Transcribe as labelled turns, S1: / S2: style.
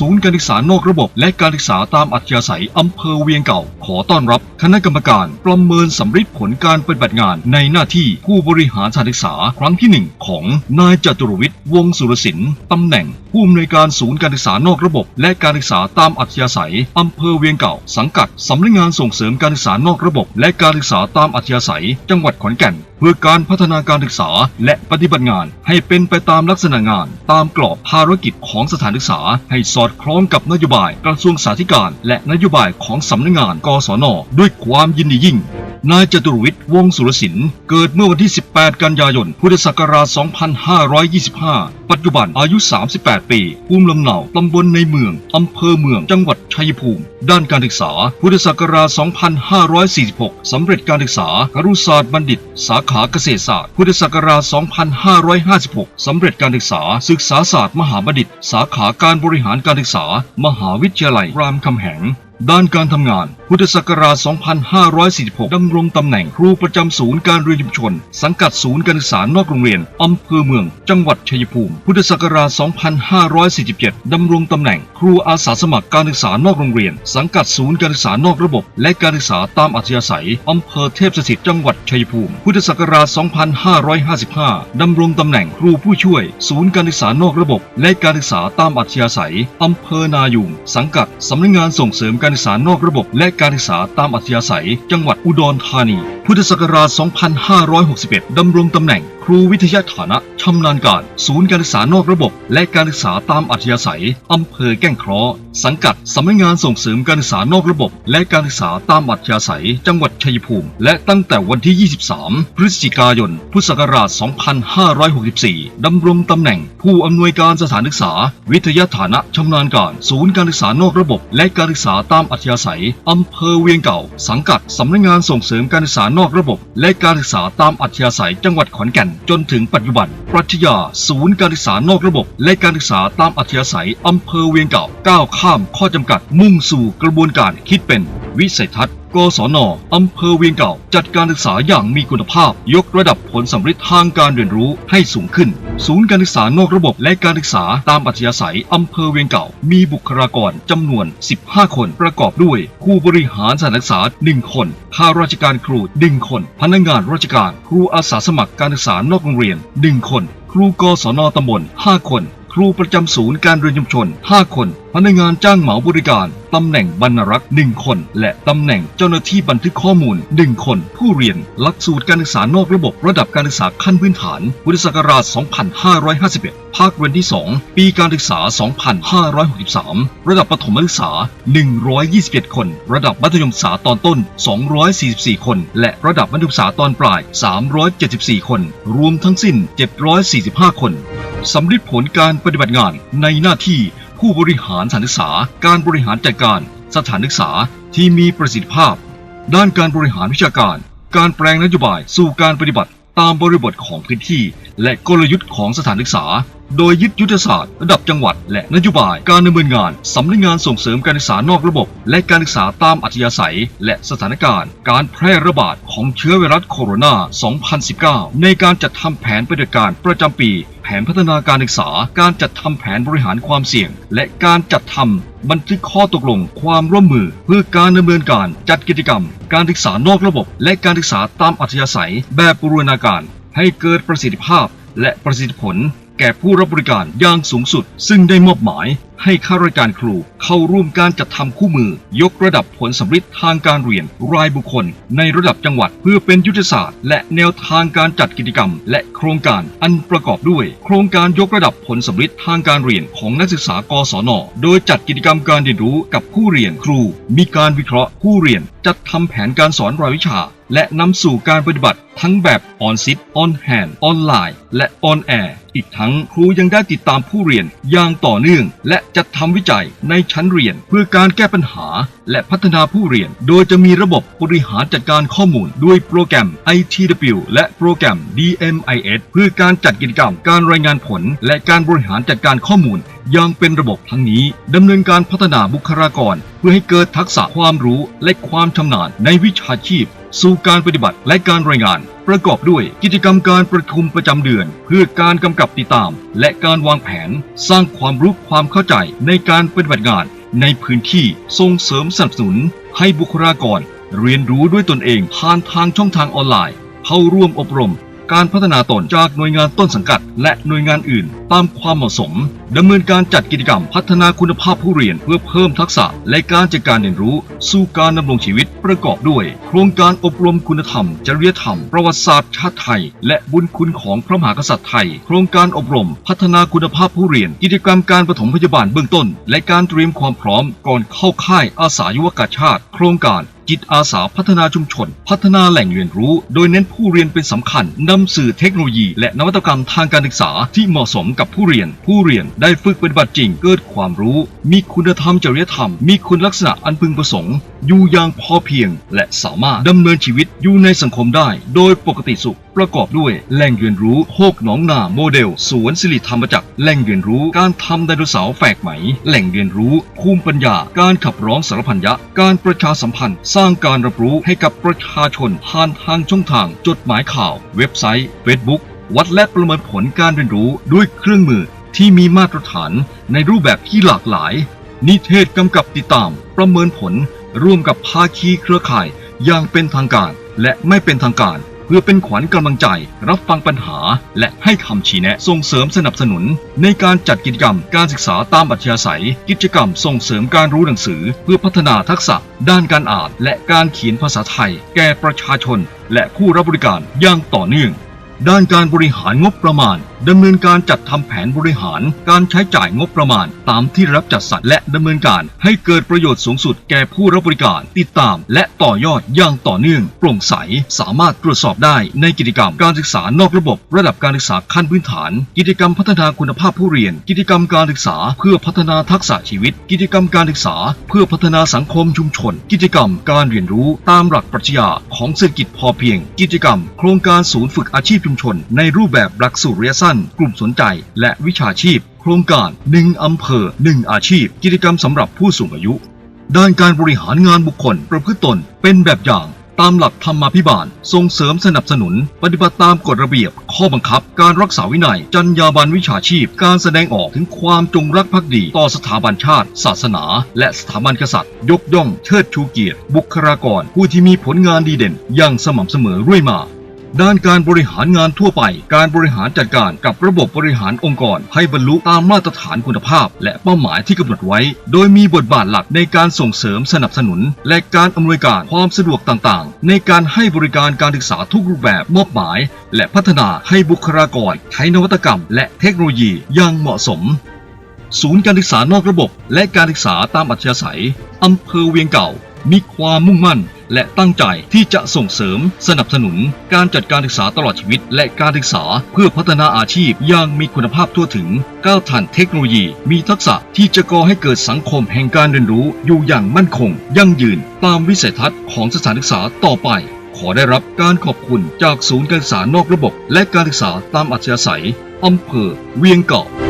S1: ศูนย์การศึกษานอกระบบ และการศึกษาตามอัธยาศัยอำเภอเวียงเก่า ขอต้อนรับคณะกรรมการประเมินสำริดผลการปฏิบัติงานในหน้าที่ผู้บริหารสถานศึกษาครั้งที่หนึ่งของนายจตุรวิทย์วงสุรศิลป์ตำแหน่งผู้อำนวยการศูนย์การศึกษานอกระบบ และการศึกษาตามอัธยาศัย อำเภอเวียงเก่า สังกัดสำนักงานส่งเสริมการศึกษานอกระบบ และการศึกษาตามอัธยาศัย จังหวัดขอนแก่น เพื่อการพัฒนาการศึกษา และปฏิบัติงาน ให้เป็นไปตามลักษณะงาน ตามกรอบภารกิจของสถานศึกษา ให้สอดคล้องกับนโยบายกระทรวงสาธการ และนโยบายของสำนักงาน กศน ด้วยความยินดียิ่ง นายจตุรวิทย์วงสุรศิลป์เกิดเมื่อวันที่ 18 กันยายน พุทธศักราช 2525 ปัจจุบันอายุ 38 ปีภูมิลำเนาตำบลในเมือง อำเภอเมือง จังหวัดชัยภูมิ ด้านการศึกษา พุทธศักราช 2546 สำเร็จการศึกษาครุศาสตร์บัณฑิต สาขาเกษตรศาสตร์ พุทธศักราช 2556 สำเร็จการศึกษา ศึกษาศาสตร์มหาบัณฑิต สาขาการบริหารการศึกษา มหาวิทยาลัยรามคำแหงด้านการทำงาน พุทธศักราช 2546 ดำรงตำแหน่งครูประจำศูนย์การเรียนชุมชน สังกัดศูนย์การศึกษานอกโรงเรียนอำเภอเมือง จังหวัดชัยภูมิ พุทธศักราช 2547 ดำรงตำแหน่งครูอาสาสมัครการศึกษานอกโรงเรียน สังกัดศูนย์การศึกษานอกระบบ และการศึกษาตามอัธยาศัยอำเภอเทพสถิต จังหวัดชัยภูมิ พุทธศักราช 2555 ดำรงตำแหน่งครูผู้ช่วย ศูนย์การศึกษานอกระบบ และการศึกษาตามอัธยาศัยอำเภอนายุงสังกัดสำนักงานส่งเสริมการศึกษานอกระบบ และการศึกษาตามอัธยาศัยจังหวัดอุดรธานี พุทธศักราช 2561 ดำรงตำแหน่ง ครูวิทยาฐานะชำนาญการ ศูนย์การศึกษานอกระบบ และการศึกษาตามอัธยาศัย อำเภอแก้งเคราะห์สังกัดสำนักงานส่งเสริมการศึกษานอกระบบ และการศึกษาตามอัธยาศัย จังหวัดชัยภูมิ และตั้งแต่วันที่ 23 พฤศจิกายน พุทธศักราช 2564 ดำรงตำแหน่ง ผู้อำนวยการสถานศึกษา วิทยาฐานะชำนาญการ ศูนย์การศึกษานอกระบบ และการศึกษาตามอัธยาศัย อำเภอเวียงเก่า สังกัดสำนักงานส่งเสริมการศึกษานอกระบบ และการศึกษาตามอัธยาศัยจังหวัดขอนแก่นจนถึงปัจจุบัน ปรัชญาศูนย์การศึกษานอกระบบ และการศึกษาตามอัธยาศัยอำเภอเวียงเก่าก้าวข้ามข้อจำกัด มุ่งสู่กระบวนการคิดเป็น วิสัยทัศน์ กศนอำเภอเวียงเก่า จัดการศึกษาอย่างมีคุณภาพ ยกระดับผลสำเร็จทางการเรียนรู้ให้สูงขึ้น ศูนย์การศึกษานอกระบบและการศึกษาตามอัธยาศัยอำเภอเวียงเก่า มีบุคลากรจำนวน 15 คนประกอบด้วย ผู้บริหารสถานศึกษา 1 คนข้าราชการครู 1 คน พนักงานราชการ ครูอาสาสมัครการศึกษานอกโรงเรียน 1 คน ครูกศนตำบล 5 คน ครูประจำศูนย์การเรียนชุมชน 5 คน พนักงานจ้างเหมาบริการ ตำแหน่งบรรณารักษ์ 1 คน และตำแหน่งเจ้าหน้าที่บันทึกข้อมูล 1 คน ผู้เรียน หลักสูตรการศึกษานอกระบบระดับการศึกษาขั้นพื้นฐานพุทธศักราช 2551 ภาคเรียนที่ 2 ปีการศึกษา 2563 ระดับประถมศึกษา 127คน ระดับมัธยมศึกษาตอนต้น 244 คน และระดับมัธยมศึกษาตอนปลาย 374 คน รวมทั้งสิ้น 745 คน สำลิดผลการปฏิบัติงานในหน้าที่ผู้บริหารสถานศึกษา การบริหารจัดการสถานศึกษาที่มีประสิทธิภาพ ด้านการบริหารวิชาการ การแปลงนโยบายสู่การปฏิบัติ ตามบริบทของพื้นที่ และกลยุทธ์ของสถานศึกษา โดยยึดยุทธศาสตร์ระดับจังหวัด และนโยบายการดำเนินงานสำนักงานส่งเสริมการศึกษานอกระบบ และการศึกษาตามอัธยาศัย และสถานการณ์ การแพร่ระบาดของเชื้อไวรัสโคโรนา 2019 ในการจัดทำแผนปฏิบัติการประจำปี แผนพัฒนาการศึกษา การจัดทำแผนบริหารความเสี่ยง และการจัดทำ บันทึกข้อตกลงความร่วมมือ เพื่อการดำเนินการจัดกิจกรรม การศึกษานอกระบบ และการศึกษาตามอัธยาศัยแบบบูรณาการ ให้เกิดประสิทธิภาพและประสิทธิผล แก่ผู้รับบริการอย่างสูงสุด ซึ่งได้มอบหมายให้ข้าราชการครูเข้าร่วมการจัดทำคู่มือ ยกระดับผลสำเร็จทางการเรียนรายบุคคล ในระดับจังหวัดเพื่อเป็นยุทธศาสตร์ และแนวทางการจัดกิจกรรม และโครงการอันประกอบด้วย โครงการยกระดับผลสำเร็จทางการเรียนของนักศึกษากศน โดยจัดกิจกรรมการเรียนรู้กับผู้เรียนครู มีการวิเคราะห์ผู้เรียน จัดทำแผนการสอนรายวิชา และนำสู่การปฏิบัติทั้งแบบออนซิตออนแฮนออนไลน์ และออนแอร์ อีกทั้งครูยังได้ติดตามผู้เรียนอย่างต่อเนื่อง และจัดทำวิจัยในชั้นเรียน เพื่อการแก้ปัญหา และพัฒนาผู้เรียน โดยจะมีระบบบริหารจัดการข้อมูล ด้วยโปรแกรม ITW และโปรแกรม DMIS เพื่อการจัดกิจกรรมการรายงานผล และการบริหารจัดการข้อมูลอย่างเป็นระบบทั้งนี้ดำเนินการพัฒนาบุคลากร เพื่อให้เกิดทักษะความรู้และความชำนาญในวิชาชีพ สู่การปฏิบัติและการรายงาน ประกอบด้วยกิจกรรมการประชุมประจำเดือน เพื่อการกำกับติดตาม และการวางแผน สร้างความรู้ความเข้าใจในการปฏิบัติงาน ในพื้นที่ส่งเสริมสนับสนุน ให้บุคลากร เรียนรู้ด้วยตนเองผ่านทางช่องทางออนไลน์ เข้าร่วมอบรม การพัฒนาตนจากหน่วยงานต้นสังกัด และหน่วยงานอื่น ตามความเหมาะสมดำเนินการจัดกิจกรรมพัฒนาคุณภาพผู้เรียนเพื่อเพิ่มทักษะ และการจัดการเรียนรู้ สู่การดำรงชีวิตประกอบด้วย โครงการอบรมคุณธรรม จริยธรรม ประวัติศาสตร์ชาติไทย และบุญคุณของพระมหากษัตริย์ไทย โครงการอบรม พัฒนาคุณภาพผู้เรียน กิจกรรมการปฐมพยาบาลเบื้องต้น และการเตรียมความพร้อมก่อนเข้าค่ายอาสายุวกาชาติ โครงการ จิตอาสาพัฒนาชุมชน พัฒนาแหล่งเรียนรู้ โดยเน้นผู้เรียนเป็นสำคัญนำสื่อเทคโนโลยี และนวัตกรรมทางการศึกษาที่เหมาะสมกับผู้เรียน ผู้เรียนได้ฝึกปฏิบัติจริงเกิดความรู้ มีคุณธรรมจริยธรรม มีคุณลักษณะอันพึงประสงค์ อยู่อย่างพอเพียง และสามารถดำเนินชีวิตอยู่ในสังคมได้ โดยปกติสุขประกอบด้วยแหล่งเรียนรู้โคกหนองนาโมเดล สวนสิริธรรมจักรแหล่งเรียนรู้การทำไดโนเสาร์แฝกไหม แหล่งเรียนรู้ภูมิปัญญา การขับร้องสารพันยะ การประชาสัมพันธ์สร้างการรับรู้ให้กับประชาชนผ่านทางช่องทาง จดหมายข่าว เว็บไซต์ Facebook วัดและประเมินผลการเรียนรู้ด้วยเครื่องมือที่มีมาตรฐานในรูปแบบที่หลากหลาย นิเทศกำกับติดตาม ประเมินผล ร่วมกับภาคีเครือข่าย อย่างเป็นทางการและไม่เป็นทางการ พื่อเป็นขวัญกำลังใจ รับฟังปัญหา และให้คำชี้แนะส่งเสริมสนับสนุน ในการจัดกิจกรรมการศึกษาตามอัธยาศัย กิจกรรมส่งเสริมการรู้หนังสือ เพื่อพัฒนาทักษะ ด้านการอ่านและการเขียนภาษาไทย แก่ประชาชน และผู้รับบริการอย่างต่อเนื่อง ด้านการบริหารงบประมาณดำเนินการจัดทำแผนบริหารการใช้จ่ายงบประมาณ ตามที่รับจัดสรรและดำเนินการให้เกิดประโยชน์สูงสุดแก่ผู้รับบริการ ติดตาม และต่อยอดอย่างต่อเนื่อง โปร่งใส สามารถตรวจสอบได้ในกิจกรรมการศึกษานอกระบบ ระดับการศึกษาขั้นพื้นฐาน กิจกรรมพัฒนาคุณภาพผู้เรียน กิจกรรมการศึกษาเพื่อพัฒนาทักษะชีวิต กิจกรรมการศึกษา เพื่อพัฒนาสังคมชุมชน กิจกรรมการเรียนรู้ตามหลักปรัชญา ของเศรษฐกิจพอเพียง กิจกรรม โครงการศูนย์ฝึกอาชีพชุมชน ในรูปแบบหลักสูตรระยะสั้น กลุ่มสนใจ และวิชาชีพ โครงการ 1 อำเภอ 1 อาชีพ กิจกรรมสำหรับผู้สูงอายุ ด้านการบริหารงานบุคคล ประพฤติตนเป็นแบบอย่าง ตามหลักธรรมาภิบาล ส่งเสริมสนับสนุน ปฏิบัติตามกฎระเบียบ ข้อบังคับ การรักษาวินัย จรรยาบรรณวิชาชีพ การแสดงออกถึงความจงรักภักดี ต่อสถาบันชาติ ศาสนา และสถาบันกษัตริย์ ยกย่องเชิดชูเกียรติ บุคลากร ผู้ที่มีผลงานดีเด่นอย่างสม่ำเสมอเรื่อยมา ด้านการบริหารงานทั่วไป การบริหารจัดการกับระบบบริหารองค์กร ให้บรรลุตามมาตรฐานคุณภาพ และเป้าหมายที่กำหนดไว้ โดยมีบทบาทหลักในการส่งเสริมสนับสนุน และการอำนวยการความสะดวกต่างๆ ในการให้บริการการศึกษาทุกรูปแบบมอบหมาย และพัฒนาให้บุคลากรใช้นวัตกรรม และเทคโนโลยีอย่างเหมาะสมศูนย์การศึกษานอกระบบ และการศึกษาตามอัธยาศัย อำเภอเวียงเก่า มีความมุ่งมั่น และตั้งใจที่จะส่งเสริม สนับสนุน การจัดการศึกษาตลอดชีวิต และการศึกษาเพื่อพัฒนาอาชีพอย่างมีคุณภาพทั่วถึงก้าวทันเทคโนโลยี มีทักษะที่จะก่อให้เกิดสังคมแห่งการเรียนรู้อยู่อย่างมั่นคง ยั่งยืน ตามวิสัยทัศน์ของสถานศึกษาต่อไป ขอได้รับการขอบคุณจากศูนย์การศึกษานอกระบบ และการศึกษาตามอัธยาศัยอำเภอเวียงเก่า